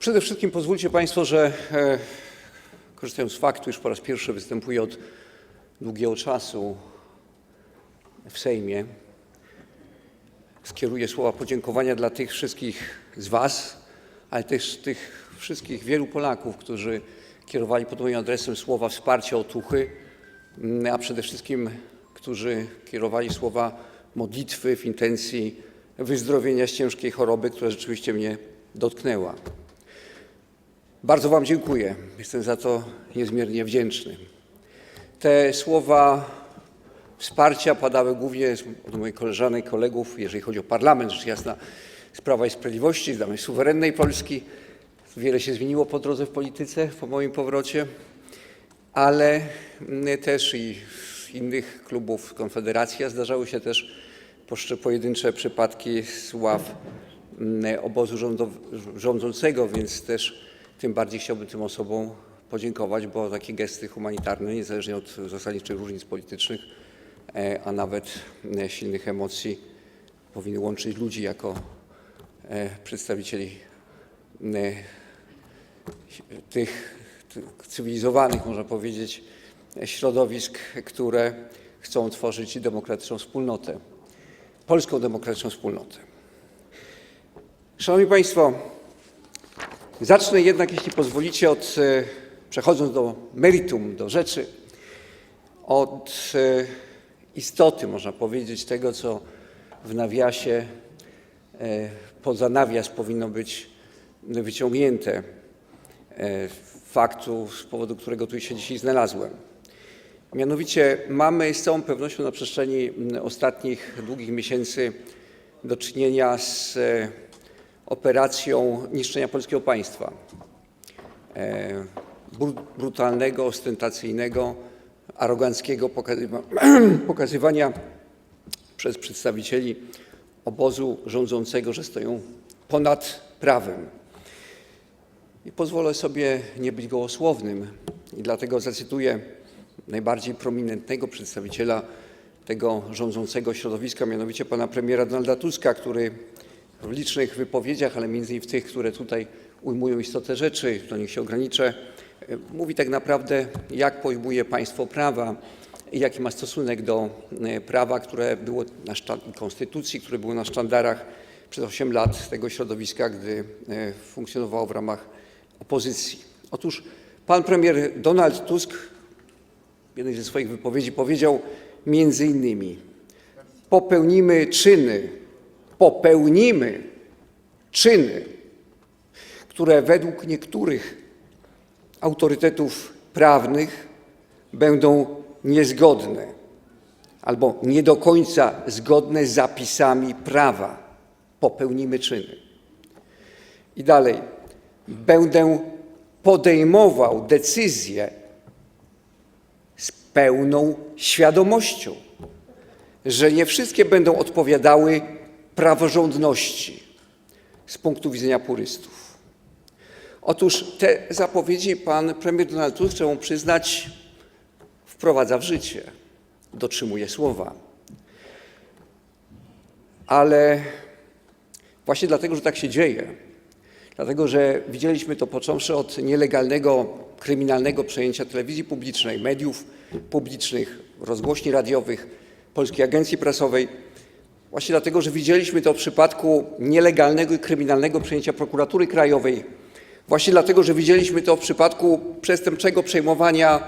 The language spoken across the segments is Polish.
Przede wszystkim pozwólcie Państwo, że e, korzystając z faktu, iż po raz pierwszy występuję od długiego czasu w Sejmie, skieruję słowa podziękowania dla tych wszystkich z Was, ale też tych wszystkich wielu Polaków, którzy kierowali pod moim adresem słowa wsparcia, otuchy, mm, a przede wszystkim, którzy kierowali słowa modlitwy w intencji wyzdrowienia z ciężkiej choroby, która rzeczywiście mnie dotknęła. Bardzo Wam dziękuję. Jestem za to niezmiernie wdzięczny. Te słowa wsparcia padały głównie od moich koleżanek, kolegów, jeżeli chodzi o parlament, rzecz jasna, z Prawa i Sprawiedliwości, z suwerennej Polski. Wiele się zmieniło po drodze w polityce, po moim powrocie, ale mm, też i z innych klubów Konfederacji, a zdarzały się też pojedyncze przypadki z ław mm, obozu rządzącego, więc też tym bardziej chciałbym tym osobom podziękować, bo takie gesty humanitarne, niezależnie od zasadniczych różnic politycznych, e, a nawet e, silnych emocji, powinny łączyć ludzi jako e, przedstawicieli tych cywilizowanych, można powiedzieć, środowisk, które chcą tworzyć demokratyczną wspólnotę, polską demokratyczną wspólnotę. Szanowni Państwo, zacznę jednak, jeśli pozwolicie, od, e, przechodząc do meritum, do rzeczy, od e, istoty, można powiedzieć, tego, co w nawiasie, e, poza nawias powinno być wyciągnięte faktu, z powodu którego tu się dzisiaj znalazłem. Mianowicie mamy z całą pewnością na przestrzeni ostatnich długich miesięcy do czynienia z operacją niszczenia polskiego państwa. E, bru- brutalnego, ostentacyjnego, aroganckiego pokazywa- pokazywania przez przedstawicieli obozu rządzącego, że stoją ponad prawem. I pozwolę sobie nie być gołosłownym i dlatego zacytuję najbardziej prominentnego przedstawiciela tego rządzącego środowiska, mianowicie pana premiera Donalda Tuska, który w licznych wypowiedziach, ale między innymi w tych, które tutaj ujmują istotę rzeczy, do nich się ograniczę, e, mówi tak naprawdę, jak pojmuje państwo prawa i jaki ma stosunek do e, prawa, które było na konstytucji, które było na sztandarach przez 8 lat tego środowiska, gdy e, funkcjonowało w ramach opozycji. Otóż pan premier Donald Tusk w jednej ze swoich wypowiedzi powiedział między innymi popełnimy czyny, popełnimy czyny, które według niektórych autorytetów prawnych będą niezgodne albo nie do końca zgodne z zapisami prawa. Popełnimy czyny. I dalej, będę podejmował decyzje z pełną świadomością, że nie wszystkie będą odpowiadały praworządności z punktu widzenia purystów. Otóż te zapowiedzi pan premier Donald Tusk, trzeba mu przyznać, wprowadza w życie, dotrzymuje słowa. Ale właśnie dlatego, że tak się dzieje, dlatego że widzieliśmy to począwszy od nielegalnego, kryminalnego przejęcia telewizji publicznej, mediów publicznych, rozgłośni radiowych, Polskiej Agencji Prasowej, właśnie dlatego, że widzieliśmy to w przypadku nielegalnego i kryminalnego przejęcia prokuratury krajowej, właśnie dlatego, że widzieliśmy to w przypadku przestępczego przejmowania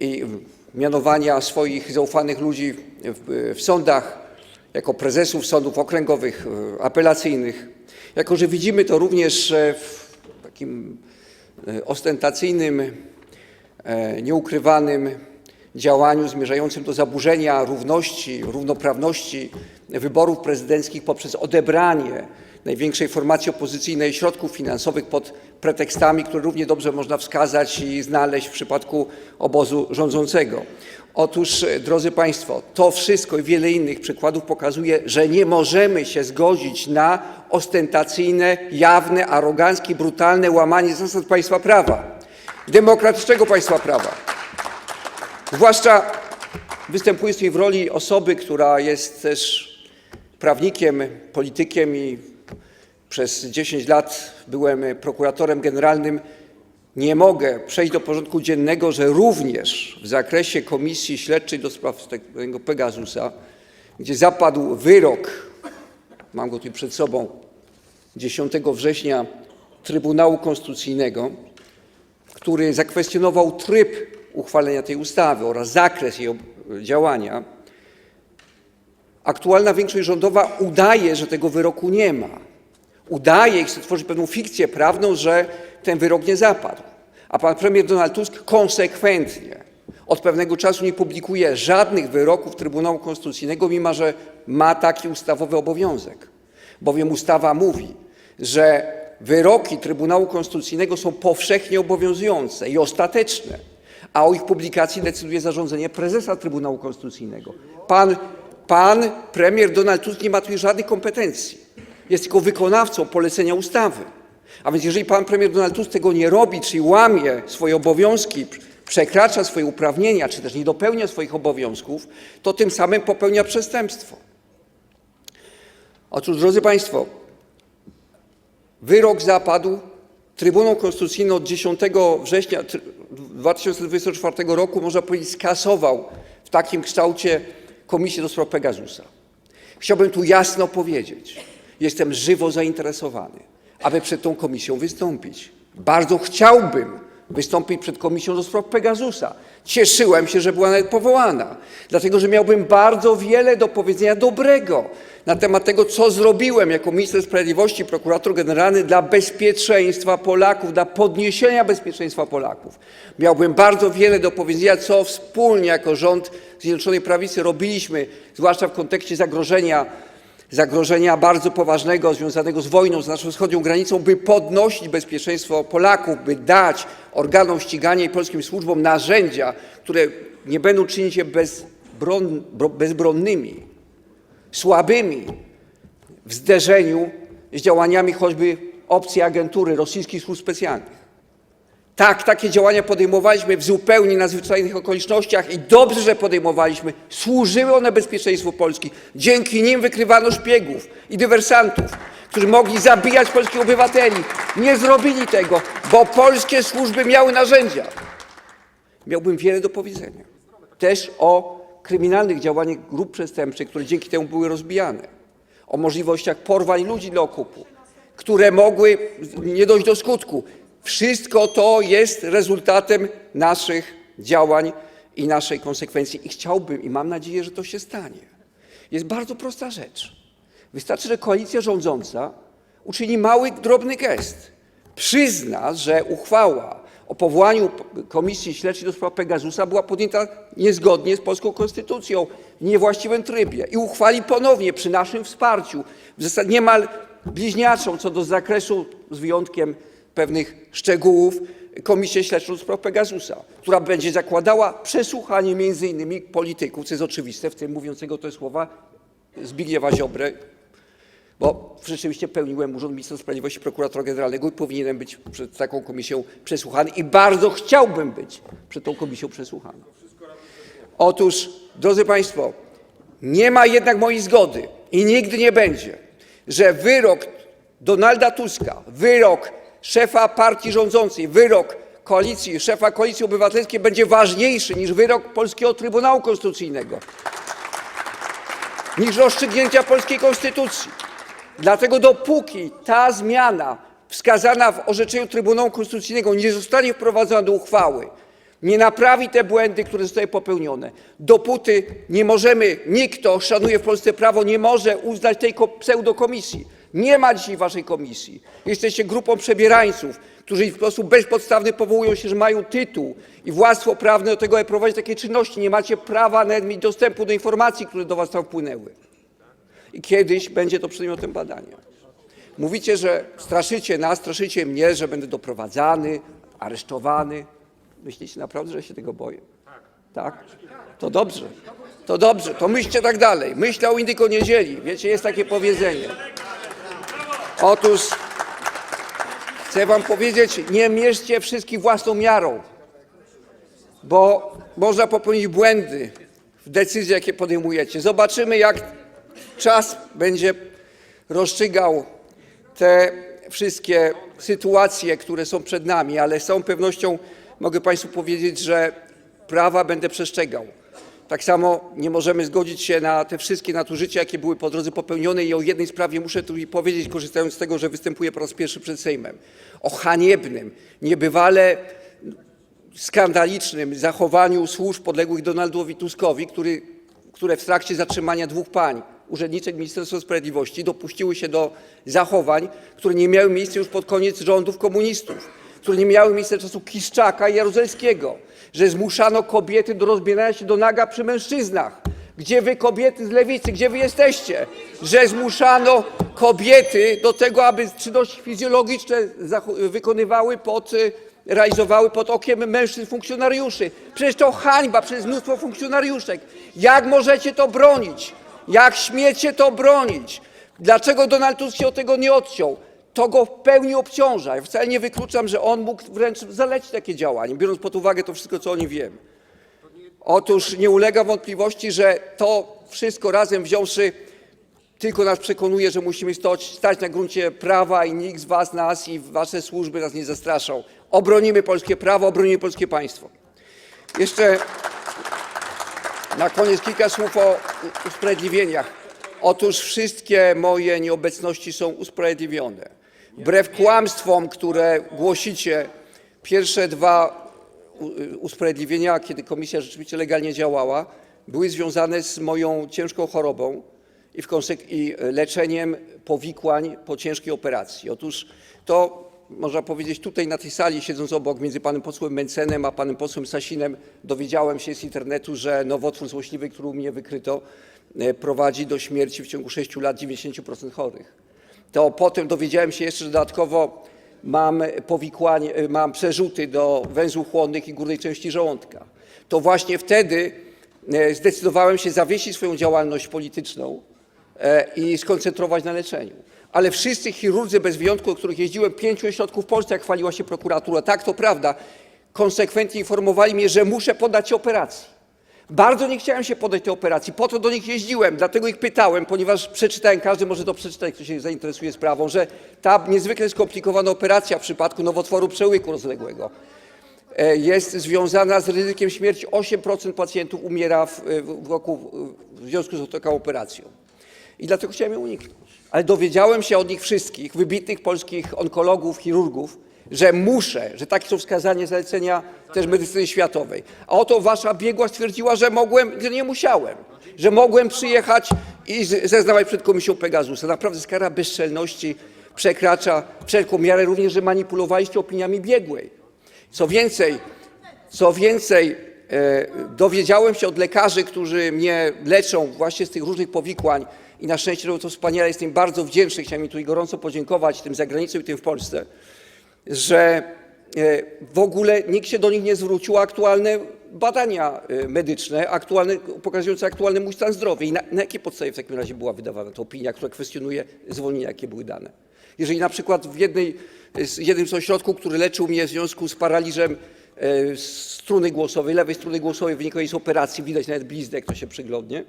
i mianowania swoich zaufanych ludzi w, w sądach jako prezesów sądów okręgowych, e, apelacyjnych, jako że widzimy to również e, w takim e, ostentacyjnym, nieukrywanym działaniu zmierzającym do zaburzenia równości, równoprawności wyborów prezydenckich poprzez odebranie największej formacji opozycyjnej środków finansowych pod pretekstami, które równie dobrze można wskazać i znaleźć w przypadku obozu rządzącego. Otóż, drodzy Państwo, to wszystko i wiele innych przykładów pokazuje, że nie możemy się zgodzić na ostentacyjne, jawne, aroganckie, brutalne łamanie zasad państwa prawa, demokratycznego państwa prawa. Zwłaszcza występuję tutaj w roli osoby, która jest też prawnikiem, politykiem i przez 10 lat byłem prokuratorem generalnym, nie mogę przejść do porządku dziennego, że również w zakresie Komisji Śledczej do spraw tego Pegasusa, gdzie zapadł wyrok, mam go tutaj przed sobą, 10 września Trybunału Konstytucyjnego, który zakwestionował tryb uchwalenia tej ustawy oraz zakres jej działania, aktualna większość rządowa udaje, że tego wyroku nie ma. Udaje i chce tworzyć pewną fikcję prawną, że ten wyrok nie zapadł. A pan premier Donald Tusk konsekwentnie od pewnego czasu nie publikuje żadnych wyroków Trybunału Konstytucyjnego, mimo że ma taki ustawowy obowiązek. Bowiem ustawa mówi, że wyroki Trybunału Konstytucyjnego są powszechnie obowiązujące i ostateczne, a o ich publikacji decyduje zarządzenie prezesa Trybunału Konstytucyjnego. Pan, pan premier Donald Tusk nie ma tu żadnych kompetencji. Jest tylko wykonawcą polecenia ustawy. A więc jeżeli pan premier Donald Tusk tego nie robi, czyli łamie swoje obowiązki, przekracza swoje uprawnienia, czy też nie dopełnia swoich obowiązków, to tym samym popełnia przestępstwo. Otóż, drodzy Państwo, wyrok zapadł. Trybunał Konstytucyjny od 10 września 2024 roku, można powiedzieć, skasował w takim kształcie Komisję do spraw Pegasusa. Chciałbym tu jasno powiedzieć, jestem żywo zainteresowany, aby przed tą komisją wystąpić. Bardzo chciałbym wystąpić przed komisją do spraw Pegasusa. Cieszyłem się, że była nawet powołana, dlatego że miałbym bardzo wiele do powiedzenia dobrego na temat tego, co zrobiłem jako minister sprawiedliwości, prokurator generalny dla bezpieczeństwa Polaków, dla podniesienia bezpieczeństwa Polaków. Miałbym bardzo wiele do powiedzenia, co wspólnie jako rząd Zjednoczonej Prawicy robiliśmy, zwłaszcza w kontekście zagrożenia zagrożenia bardzo poważnego związanego z wojną z naszą wschodnią granicą, by podnosić bezpieczeństwo Polaków, by dać organom ścigania i polskim służbom narzędzia, które nie będą czynić je bezbron, bro- bezbronnymi, słabymi w zderzeniu z działaniami choćby opcji agentury rosyjskich służb specjalnych. Tak, takie działania podejmowaliśmy w zupełnie nadzwyczajnych okolicznościach i dobrze, że podejmowaliśmy. Służyły one bezpieczeństwu Polski. Dzięki nim wykrywano szpiegów i dywersantów, którzy mogli zabijać polskich obywateli. Nie zrobili tego, bo polskie służby miały narzędzia. Miałbym wiele do powiedzenia. Też o kryminalnych działaniach grup przestępczych, które dzięki temu były rozbijane. O możliwościach porwań ludzi dla okupu, które mogły nie dojść do skutku. Wszystko to jest rezultatem naszych działań i naszej konsekwencji. I chciałbym, i mam nadzieję, że to się stanie. Jest bardzo prosta rzecz. Wystarczy, że koalicja rządząca uczyni mały, drobny gest. Przyzna, że uchwała o powołaniu Komisji Śledczej do spraw Pegasusa była podjęta niezgodnie z polską konstytucją, w niewłaściwym trybie i uchwali ponownie przy naszym wsparciu, w zasadzie niemal bliźniaczą co do zakresu, z wyjątkiem pewnych szczegółów, Komisję Śledczą do spraw Pegasusa, która będzie zakładała przesłuchanie między innymi polityków, co jest oczywiste, w tym mówiącego te słowa Zbigniewa Ziobrę, bo rzeczywiście pełniłem urząd ministra sprawiedliwości prokuratora generalnego i powinienem być przed taką komisją przesłuchany i bardzo chciałbym być przed tą komisją przesłuchany. Otóż, drodzy Państwo, nie ma jednak mojej zgody i nigdy nie będzie, że wyrok Donalda Tuska, wyrok szefa partii rządzącej, wyrok koalicji, szefa koalicji obywatelskiej będzie ważniejszy niż wyrok Polskiego Trybunału Konstytucyjnego niż rozstrzygnięcia polskiej konstytucji. Dlatego dopóki ta zmiana wskazana w orzeczeniu Trybunału Konstytucyjnego nie zostanie wprowadzona do uchwały, nie naprawi te błędy, które zostały popełnione, dopóty nie możemy, nikt, kto szanuje w Polsce prawo, nie może uznać tej ko- pseudokomisji. Nie ma dzisiaj waszej komisji. Jesteście grupą przebierańców, którzy w sposób bezpodstawny powołują się, że mają tytuł i władztwo prawne do tego, aby prowadzić takie czynności. Nie macie prawa nawet mieć dostępu do informacji, które do was tam wpłynęły. I kiedyś będzie to przedmiotem badania. Mówicie, że straszycie nas, straszycie mnie, że będę doprowadzany, aresztowany. Myślicie naprawdę, że się tego boję? Tak? To dobrze. To dobrze. To myślcie tak dalej. Myślę o indyko niedzieli. Wiecie, jest takie powiedzenie. Otóż chcę wam powiedzieć, nie mierzcie wszystkich własną miarą, bo można popełnić błędy w decyzjach, jakie podejmujecie. Zobaczymy, jak czas będzie rozstrzygał te wszystkie sytuacje, które są przed nami, ale z całą pewnością mogę Państwu powiedzieć, że prawa będę przestrzegał. Tak samo nie możemy zgodzić się na te wszystkie nadużycia, jakie były po drodze popełnione i o jednej sprawie muszę tu powiedzieć, korzystając z tego, że występuję po raz pierwszy przed Sejmem. O haniebnym, niebywale skandalicznym zachowaniu służb podległych Donaldowi Tuskowi, który, które w trakcie zatrzymania dwóch pań, urzędniczek Ministerstwa Sprawiedliwości, dopuściły się do zachowań, które nie miały miejsca już pod koniec rządów komunistów, które nie miały miejsca czasów Kiszczaka i Jaruzelskiego, że zmuszano kobiety do rozbierania się do naga przy mężczyznach. Gdzie wy kobiety z lewicy, gdzie wy jesteście? Że zmuszano kobiety do tego, aby czynności fizjologiczne wykonywały pod y, realizowały pod okiem mężczyzn funkcjonariuszy. Przecież to hańba, przecież mnóstwo funkcjonariuszek. Jak możecie to bronić? Jak śmiecie to bronić? Dlaczego Donald Tusk się od tego nie odciął? To go w pełni obciąża. Ja wcale nie wykluczam, że on mógł wręcz zalecić takie działanie, biorąc pod uwagę to wszystko, co o nim wiem. Otóż nie ulega wątpliwości, że to wszystko razem wziąwszy tylko nas przekonuje, że musimy stać na gruncie prawa i nikt z was nas i wasze służby nas nie zastraszą. Obronimy polskie prawo, obronimy polskie państwo. Jeszcze na koniec kilka słów o usprawiedliwieniach. Otóż wszystkie moje nieobecności są usprawiedliwione. Wbrew kłamstwom, które głosicie, pierwsze dwa usprawiedliwienia, kiedy komisja rzeczywiście legalnie działała, były związane z moją ciężką chorobą i, i leczeniem powikłań po ciężkiej operacji. Otóż to można powiedzieć tutaj na tej sali, siedząc obok między panem posłem Mencenem a panem posłem Sasinem, dowiedziałem się z internetu, że nowotwór złośliwy, który u mnie wykryto, e, prowadzi do śmierci w ciągu 6 lat 90% chorych. To potem dowiedziałem się jeszcze, że dodatkowo mam powikłań, e, mam przerzuty do węzłów chłonnych i górnej części żołądka. To właśnie wtedy e, zdecydowałem się zawiesić swoją działalność polityczną i skoncentrować na leczeniu. Ale wszyscy chirurdzy bez wyjątku, o których jeździłem, pięciu ośrodków w Polsce, jak chwaliła się prokuratura, tak to prawda, konsekwentnie informowali mnie, że muszę poddać się operacji. Bardzo nie chciałem się poddać tej operacji, po to do nich jeździłem, dlatego ich pytałem, ponieważ przeczytałem, każdy może to przeczytać, kto się zainteresuje sprawą, że ta niezwykle skomplikowana operacja w przypadku nowotworu przełyku rozległego e, jest związana z ryzykiem śmierci. 8% pacjentów umiera w, w, roku, w związku z taką operacją. I dlatego chciałem ją uniknąć. Ale dowiedziałem się od nich wszystkich, wybitnych polskich onkologów, chirurgów, że muszę, że takie są wskazania zalecenia też medycyny światowej. A oto wasza biegła stwierdziła, że mogłem, że nie musiałem, że mogłem przyjechać i zeznawać przed komisją Pegasusa. Naprawdę skala bezczelności przekracza wszelką miarę, również, że manipulowaliście opiniami biegłej. Co więcej, co więcej, e, dowiedziałem się od lekarzy, którzy mnie leczą właśnie z tych różnych powikłań i na szczęście robią to wspaniale, jestem bardzo wdzięczny, chciałem im tutaj gorąco podziękować, tym za granicą i tym w Polsce, że e, w ogóle nikt się do nich nie zwrócił o aktualne badania e, medyczne, aktualne, pokazujące aktualny mój stan zdrowia. I na, na jakiej podstawie w takim razie była wydawana ta opinia, która kwestionuje zwolnienia, jakie były dane? Jeżeli na przykład w jednej, z jednym z ośrodków, który leczył mnie w związku z paraliżem e, struny głosowej, lewej struny głosowej wynikającej z operacji, widać nawet bliznę, jak to się przyglądnie,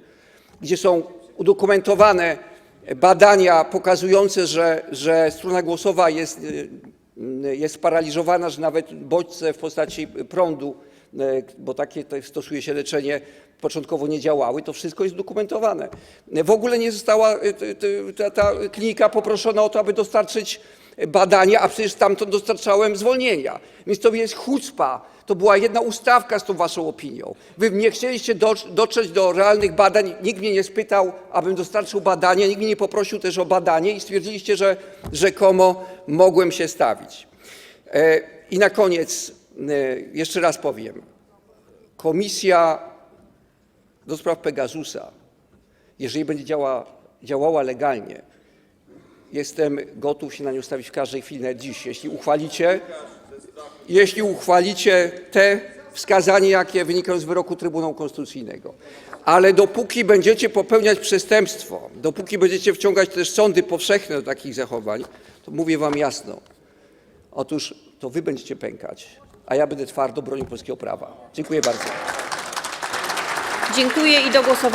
gdzie są udokumentowane badania pokazujące, że, że struna głosowa jest, y, jest sparaliżowana, że nawet bodźce w postaci prądu, y, bo takie to stosuje się leczenie, początkowo nie działały, to wszystko jest dokumentowane. W ogóle nie została y, ta, ta klinika poproszona o to, aby dostarczyć badania, a przecież stamtąd dostarczałem zwolnienia. Więc to jest chucpa. To była jedna ustawka z tą waszą opinią. Wy nie chcieliście do, dotrzeć do realnych badań, nikt mnie nie spytał, abym dostarczył badania, nikt mnie nie poprosił też o badanie i stwierdziliście, że rzekomo mogłem się stawić. E, I na koniec e, jeszcze raz powiem. Komisja do spraw Pegasusa, jeżeli będzie działa, działała legalnie, Jestem gotów się na nią stawić w każdej chwili, nawet dziś, jeśli uchwalicie, jeśli uchwalicie te wskazania, jakie wynikają z wyroku Trybunału Konstytucyjnego. Ale dopóki będziecie popełniać przestępstwo, dopóki będziecie wciągać też sądy powszechne do takich zachowań, to mówię wam jasno, otóż to wy będziecie pękać, a ja będę twardo bronił polskiego prawa. Dziękuję bardzo. Dziękuję i do głosowania